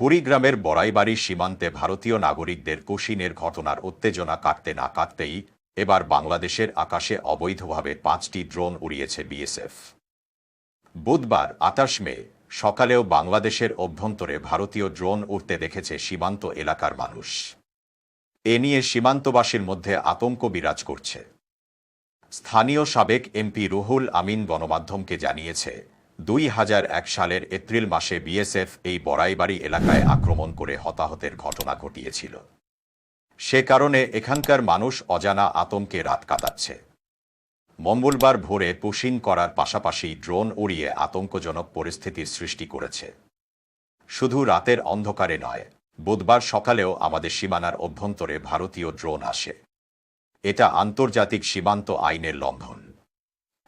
কুড়িগ্রামের বড়াইবাড়ি সীমান্তে ভারতীয় নাগরিকদের কুশিনের ঘটনার উত্তেজনা কাটতে না কাটতেই এবার বাংলাদেশের আকাশে অবৈধভাবে পাঁচটি ড্রোন উড়িয়েছে বিএসএফ। বুধবার আটাশ মে সকালেও বাংলাদেশের অভ্যন্তরে ভারতীয় ড্রোন উড়তে দেখেছে সীমান্ত এলাকার মানুষ। এ নিয়ে সীমান্তবাসীর মধ্যে আতঙ্ক বিরাজ করছে। স্থানীয় সাবেক এমপি রুহুল আমিন গণমাধ্যমকে জানিয়েছে দুই হাজার এক সালের এপ্রিল মাসে বিএসএফ এই বড়াইবাড়ি এলাকায় আক্রমণ করে হতাহতের ঘটনা ঘটিয়েছিল। সে কারণে এখানকার মানুষ অজানা আতঙ্কে রাত কাটাচ্ছে। মঙ্গলবার ভোরে পুশিন করার পাশাপাশি ড্রোন উড়িয়ে আতঙ্কজনক পরিস্থিতির সৃষ্টি করেছে। শুধু রাতের অন্ধকারে নয়, বুধবার সকালেও আমাদের সীমানার অভ্যন্তরে ভারতীয় ড্রোন আসে। এটা আন্তর্জাতিক সীমান্ত আইনের লঙ্ঘন।